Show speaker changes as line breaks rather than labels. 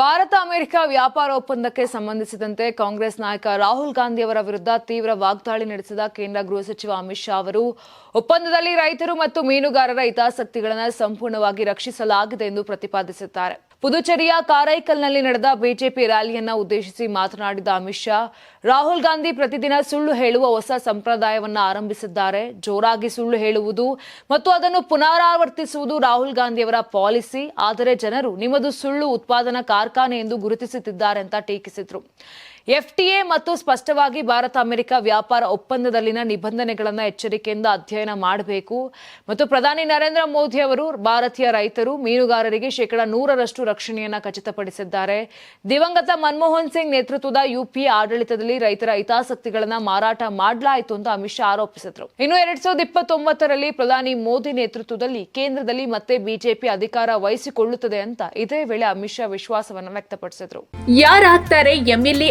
Bharat, America ವ್ಯಾಪಾರ ಒಪ್ಪಂದಕ್ಕೆ ಸಂಬಂಧಿಸಿದಂತೆ ಕಾಂಗ್ರೆಸ್ ನಾಯಕ ರಾಹುಲ್ ಗಾಂಧಿ ಅವರ ವಿರುದ್ಧ ತೀವ್ರ ವಾಗ್ದಾಳಿ ನಡೆಸಿದ ಕೇಂದ್ರ ಗೃಹ ಸಚಿವ ಅಮಿತ್ ಶಾ ಅವರು. ಒಪ್ಪಂದದಲ್ಲಿ ರೈತರು ಮತ್ತು ಮೀನುಗಾರರ ಹಿತಾಸಕ್ತಿಗಳನ್ನು ಸಂಪೂರ್ಣವಾಗಿ ರಕ್ಷಿಸಲಾಗಿದೆ ಎಂದು ಪ್ರತಿಪಾದಿಸಿದ್ದಾರೆ. ಪುದುಚೇರಿಯ ಕಾರೈಕಲ್ನಲ್ಲಿ ನಡೆದ ಬಿಜೆಪಿ ರ್ಯಾಲಿಯನ್ನ ಉದ್ದೇಶಿಸಿ ಮಾತನಾಡಿದ ಅಮಿತ್ ಶಾ, ರಾಹುಲ್ ಗಾಂಧಿ ಪ್ರತಿದಿನ ಸುಳ್ಳು ಹೇಳುವ ಹೊಸ ಸಂಪ್ರದಾಯವನ್ನು ಆರಂಭಿಸಿದ್ದಾರೆ. ಜೋರಾಗಿ ಸುಳ್ಳು ಹೇಳುವುದು ಮತ್ತು ಅದನ್ನು ಪುನರಾವರ್ತಿಸುವುದು ರಾಹುಲ್ ಗಾಂಧಿಯವರ ಪಾಲಿಸಿ. ಆದರೆ ಜನರು ನಿಮ್ಮದು ಸುಳ್ಳು ಉತ್ಪಾದನಾ ಕಾರ್ಖಾನೆ ಎಂದು ಗುರುತಿಸುತ್ತಿದ್ದಾರೆ ಅಂತ ಟೀಕಿಸಿದ್ರು. ಎಫ್ಟಿಎ ಮತ್ತು ಸ್ಪಷ್ಟವಾಗಿ ಭಾರತ ಅಮೆರಿಕ ವ್ಯಾಪಾರ ಒಪ್ಪಂದದಲ್ಲಿನ ನಿಬಂಧನೆಗಳನ್ನು ಎಚ್ಚರಿಕೆಯಿಂದ ಅಧ್ಯಯನ ಮಾಡಬೇಕು. ಮತ್ತು ಪ್ರಧಾನಿ ನರೇಂದ್ರ ಮೋದಿ ಅವರು ಭಾರತೀಯ ರೈತರು ಮೀನುಗಾರರಿಗೆ ಶೇಕಡ ನೂರರಷ್ಟು ರಕ್ಷಣೆಯನ್ನ ಖಚಿತಪಡಿಸಿದ್ದಾರೆ. ದಿವಂಗತ ಮನಮೋಹನ್ ಸಿಂಗ್ ನೇತೃತ್ವದ ಯುಪಿಎ ಆಡಳಿತದಲ್ಲಿ ರೈತರ ಹಿತಾಸಕ್ತಿಗಳನ್ನು ಮಾರಾಟ ಮಾಡಲಾಯಿತು ಅಂತ ಅಮಿತ್ ಶಾ ಆರೋಪಿಸಿದರು. ಇನ್ನು ಎರಡ್ ಸಾವಿರದ ಇಪ್ಪತ್ತೊಂಬತ್ತರಲ್ಲಿ ಪ್ರಧಾನಿ ಮೋದಿ ನೇತೃತ್ವದಲ್ಲಿ ಕೇಂದ್ರದಲ್ಲಿ ಮತ್ತೆ ಬಿಜೆಪಿ ಅಧಿಕಾರ ವಹಿಸಿಕೊಳ್ಳುತ್ತದೆ ಅಂತ ಇದೇ ವೇಳೆ ಅಮಿತ್ ಶಾ ವಿಶ್ವಾಸವನ್ನು ವ್ಯಕ್ತಪಡಿಸಿದರು.
ಯಾರಾಗ್ತಾರೆ ಎಂಎಲ್ಎ